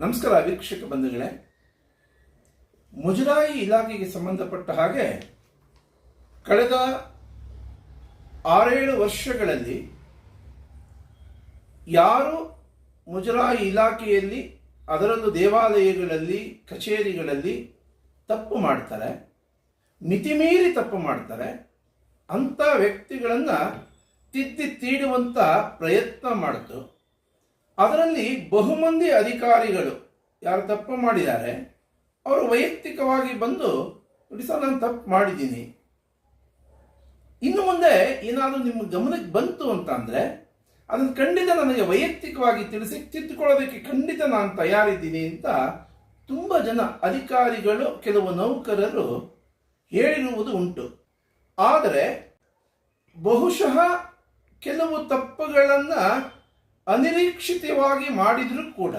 ನಮಸ್ಕಾರ ವೀಕ್ಷಕ ಬಂಧುಗಳೇ. ಮುಜರಾಯಿ ಇಲಾಖೆಗೆ ಸಂಬಂಧಪಟ್ಟ ಹಾಗೆ ಕಳೆದ ಆರೇಳು ವರ್ಷಗಳಲ್ಲಿ ಯಾರು ಮುಜರಾಯಿ ಇಲಾಖೆಯಲ್ಲಿ ಅದರಲ್ಲೂ ದೇವಾಲಯಗಳಲ್ಲಿ, ಕಚೇರಿಗಳಲ್ಲಿ ತಪ್ಪು ಮಾಡ್ತಾರೆ, ಮಿತಿಮೀರಿ ತಪ್ಪು ಮಾಡ್ತಾರೆ, ಅಂಥ ವ್ಯಕ್ತಿಗಳನ್ನು ತಿದ್ದಿ ತೀಡುವಂಥ ಪ್ರಯತ್ನ ಮಾಡಿತು. ಅದರಲ್ಲಿ ಬಹುಮಂದಿ ಅಧಿಕಾರಿಗಳು ಯಾರು ತಪ್ಪು ಮಾಡಿದ್ದಾರೆ, ಅವರು ವೈಯಕ್ತಿಕವಾಗಿ ಬಂದು ಸರ್, ನಾನು ತಪ್ಪು ಮಾಡಿದ್ದೀನಿ. ಇನ್ನು ಮುಂದೆ ಏನಾದರೂ ನಿಮ್ಮ ಗಮನಕ್ಕೆ ಬಂತು ಅಂತ ಅಂದರೆ ಅದನ್ನು ಖಂಡಿತ ನನಗೆ ವೈಯಕ್ತಿಕವಾಗಿ ತಿಳಿಸಿ ತಿದ್ದುಕೊಳ್ಳೋದಕ್ಕೆ ಖಂಡಿತ ನಾನು ತಯಾರಿದ್ದೀನಿ ಅಂತ ತುಂಬ ಜನ ಅಧಿಕಾರಿಗಳು, ಕೆಲವು ನೌಕರರು ಹೇಳಿರುವುದು ಉಂಟು. ಆದರೆ ಬಹುಶಃ ಕೆಲವು ತಪ್ಪುಗಳನ್ನು ಅನಿರೀಕ್ಷಿತವಾಗಿ ಮಾಡಿದರೂ ಕೂಡ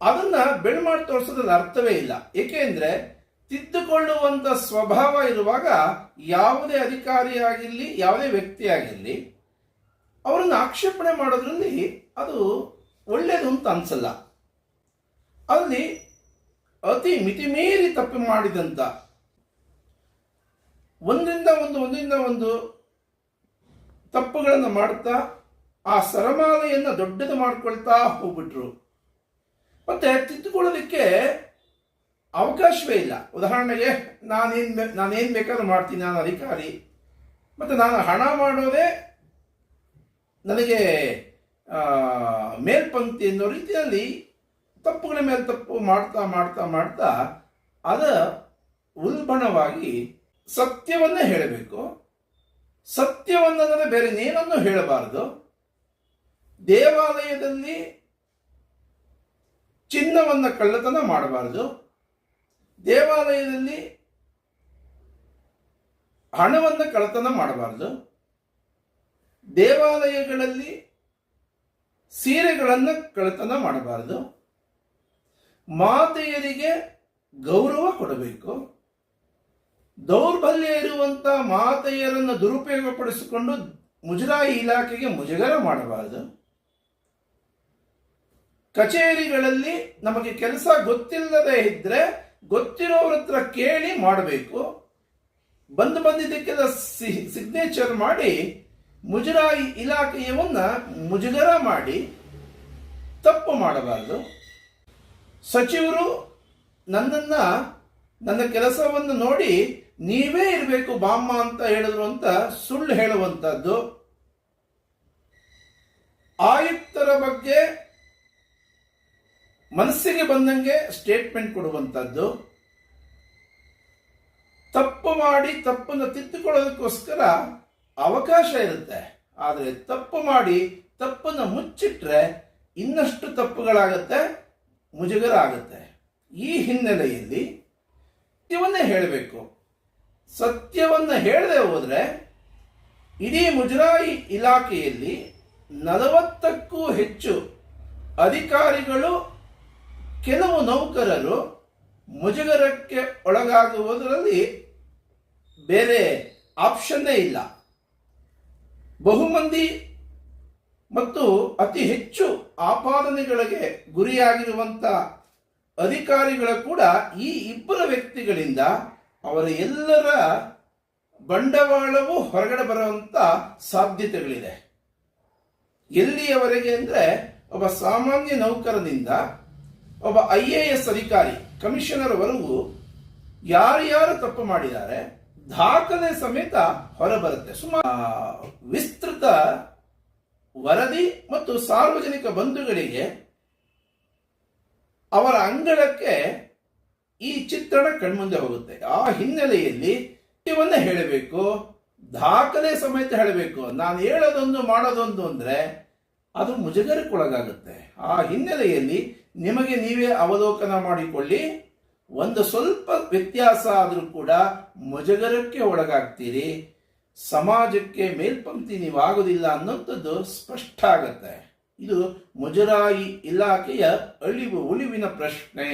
ಅದನ್ನ ಬೆಳೆ ಮಾಡಿ ತೋರಿಸೋದ್ರಲ್ಲಿ ಅರ್ಥವೇ ಇಲ್ಲ. ಏಕೆಂದ್ರೆ ತಿದ್ದುಕೊಳ್ಳುವಂತ ಸ್ವಭಾವ ಇರುವಾಗ ಯಾವುದೇ ಅಧಿಕಾರಿಯಾಗಿರಲಿ ಯಾವುದೇ ವ್ಯಕ್ತಿಯಾಗಿರಲಿ ಅವರನ್ನು ಆಕ್ಷೇಪಣೆ ಮಾಡೋದ್ರಲ್ಲಿ ಅದು ಒಳ್ಳೆಯದು ಅಂತ ಅನ್ಸಲ್ಲ. ಅಲ್ಲಿ ಅತಿ ಮಿತಿಮೀರಿ ತಪ್ಪು ಮಾಡಿದಂತ ಒಂದರಿಂದ ಒಂದು ಒಂದರಿಂದ ಒಂದು ತಪ್ಪುಗಳನ್ನು ಮಾಡ್ತಾ ಆ ಸರಮಾಲೆಯನ್ನು ದೊಡ್ಡದು ಮಾಡ್ಕೊಳ್ತಾ ಹೋಗ್ಬಿಟ್ರು. ಮತ್ತೆ ತಿದ್ದುಕೊಳ್ಳೋದಕ್ಕೆ ಅವಕಾಶವೇ ಇಲ್ಲ. ಉದಾಹರಣೆಗೆ ನಾನೇನ್ ನಾನೇನ್ ಬೇಕಾದ್ರೂ ಮಾಡ್ತೀನಿ, ನಾನು ಅಧಿಕಾರಿ. ಮತ್ತೆ ನಾನು ಹಣ ಮಾಡೋದೇ ನನಗೆ ಮೇಲ್ಪಂಕ್ತಿ ಅನ್ನೋ ರೀತಿಯಲ್ಲಿ ತಪ್ಪುಗಳ ಮೇಲೆ ತಪ್ಪು ಮಾಡ್ತಾ ಮಾಡ್ತಾ ಮಾಡ್ತಾ ಅದ ಉಲ್ಬಣವಾಗಿ ಸತ್ಯವನ್ನೇ ಹೇಳಬೇಕು. ಸತ್ಯವನ್ನಲ್ಲದೆ ಬೇರೆ ಏನನ್ನು ಹೇಳಬಾರದು. ದೇವಾಲಯದಲ್ಲಿ ಚಿನ್ನವನ್ನು ಕಳ್ಳತನ ಮಾಡಬಾರದು. ದೇವಾಲಯದಲ್ಲಿ ಹಣವನ್ನು ಕಳ್ಳತನ ಮಾಡಬಾರದು. ದೇವಾಲಯಗಳಲ್ಲಿ ಸೀರೆಗಳನ್ನು ಕಳ್ಳತನ ಮಾಡಬಾರದು. ಮಾತೆಯರಿಗೆ ಗೌರವ ಕೊಡಬೇಕು. ದೌರ್ಬಲ್ಯ ಇರುವಂತ ಮಾತೆಯರನ್ನು ದುರುಪಯೋಗಪಡಿಸಿಕೊಂಡು ಮುಜರಾಯಿ ಇಲಾಖೆಗೆ ಮುಜುಗರ ಮಾಡಬಾರದು. ಕಚೇರಿಗಳಲ್ಲಿ ನಮಗೆ ಕೆಲಸ ಗೊತ್ತಿಲ್ಲದೆ ಇದ್ರೆ ಗೊತ್ತಿರೋರ ಹತ್ರ ಕೇಳಿ ಮಾಡಬೇಕು. ಬಂದು ಬಂದಿದ್ದಕ್ಕೆಲ್ಲ ಸಿಗ್ನೇಚರ್ ಮಾಡಿ ಮುಜರಾಯಿ ಇಲಾಖೆಯವನ್ನ ಮುಜುಗರ ಮಾಡಿ ತಪ್ಪು ಮಾಡಬಾರದು. ಸಚಿವರು ನನ್ನನ್ನ, ನನ್ನ ಕೆಲಸವನ್ನು ನೋಡಿ ನೀವೇ ಇರಬೇಕು ಬಾಮ್ಮ ಅಂತ ಹೇಳಿದ್ರು ಅಂತ ಸುಳ್ಳು ಹೇಳುವಂಥದ್ದು ಆಯುಕ್ತರ ಬಗ್ಗೆ ಮನಸ್ಸಿಗೆ ಬಂದಂಗೆ ಸ್ಟೇಟ್ಮೆಂಟ್ ಕೊಡುವಂಥದ್ದು ತಪ್ಪು ಮಾಡಿ ತಪ್ಪನ್ನು ತಿದ್ದುಕೊಳ್ಳೋದಕ್ಕೋಸ್ಕರ ಅವಕಾಶ ಇರುತ್ತೆ. ಆದರೆ ತಪ್ಪು ಮಾಡಿ ತಪ್ಪನ್ನು ಮುಚ್ಚಿಟ್ರೆ ಇನ್ನಷ್ಟು ತಪ್ಪುಗಳಾಗತ್ತೆ ಮುಜುಗರ ಆಗುತ್ತೆ ಈ ಹಿನ್ನೆಲೆಯಲ್ಲಿ ಸತ್ಯವನ್ನೇ ಹೇಳಬೇಕು. ಸತ್ಯವನ್ನ ಹೇಳದೆ ಹೋದ್ರೆ ಇಡೀ ಮುಜರಾಯಿ ಇಲಾಖೆಯಲ್ಲಿ ನಲವತ್ತಕ್ಕೂ ಹೆಚ್ಚು ಅಧಿಕಾರಿಗಳು ಕೆಲವು ನೌಕರರು ಮುಜುಗರಕ್ಕೆ ಒಳಗಾಗುವುದರಲ್ಲಿ ಬೇರೆ ಆಪ್ಷನ್ನೇ ಇಲ್ಲ. ಬಹುಮಂದಿ ಮತ್ತು ಅತಿ ಹೆಚ್ಚು ಆಪಾದನೆಗಳಿಗೆ ಗುರಿಯಾಗಿರುವಂಥ ಅಧಿಕಾರಿಗಳು ಕೂಡ ಈ ಇಬ್ಬರ ವ್ಯಕ್ತಿಗಳಿಂದ ಅವರ ಎಲ್ಲರ ಬಂಡವಾಳವು ಹೊರಗಡೆ ಬರುವಂಥ ಸಾಧ್ಯತೆಗಳಿದೆ. ಎಲ್ಲಿಯವರೆಗೆ ಅಂದರೆ ಒಬ್ಬ ಸಾಮಾನ್ಯ ನೌಕರನಿಂದ ಒಬ್ಬ ಐ ಎ ಎಸ್ ಅಧಿಕಾರಿ, ಕಮಿಷನರ್ ವರೆಗೂ ಯಾರ್ಯಾರು ತಪ್ಪು ಮಾಡಿದ್ದಾರೆ, ದಾಖಲೆ ಸಮೇತ ಹೊರಬರುತ್ತೆ ಸುಮಾರು ವಿಸ್ತೃತ ವರದಿ ಮತ್ತು ಸಾರ್ವಜನಿಕ ಬಂಧುಗಳಿಗೆ ಅವರ ಅಂಗಳಕ್ಕೆ ಈ ಚಿತ್ರಣ ಕಣ್ಮುಂದೆ ಹೋಗುತ್ತೆ. ಆ ಹಿನ್ನೆಲೆಯಲ್ಲಿ ಇವನ್ನ ಹೇಳಬೇಕು, ದಾಖಲೆ ಸಮೇತ ಹೇಳಬೇಕು. ನಾನು ಹೇಳೋದೊಂದು ಮಾಡೋದೊಂದು ಅಂದ್ರೆ ಅದು ಮುಜುಗರಕ್ಕೊಳಗಾಗುತ್ತೆ. ಆ ಹಿನ್ನೆಲೆಯಲ್ಲಿ ನಿಮಗೆ ನೀವೇ ಅವಲೋಕನ ಮಾಡಿಕೊಳ್ಳಿ. ಒಂದು ಸ್ವಲ್ಪ ವ್ಯತ್ಯಾಸ ಆದರೂ ಕೂಡ ಮುಜುಗರಕ್ಕೆ ಒಳಗಾಗ್ತೀರಿ. ಸಮಾಜಕ್ಕೆ ಮೇಲ್ಪಂಕ್ತಿ ನೀವಾಗುವುದಿಲ್ಲ ಅನ್ನೋಂಥದ್ದು ಸ್ಪಷ್ಟ ಆಗತ್ತೆ ಇದು ಮುಜರಾಯಿ ಇಲಾಖೆಯ ಅಳಿವು ಉಳಿವಿನ ಪ್ರಶ್ನೆ.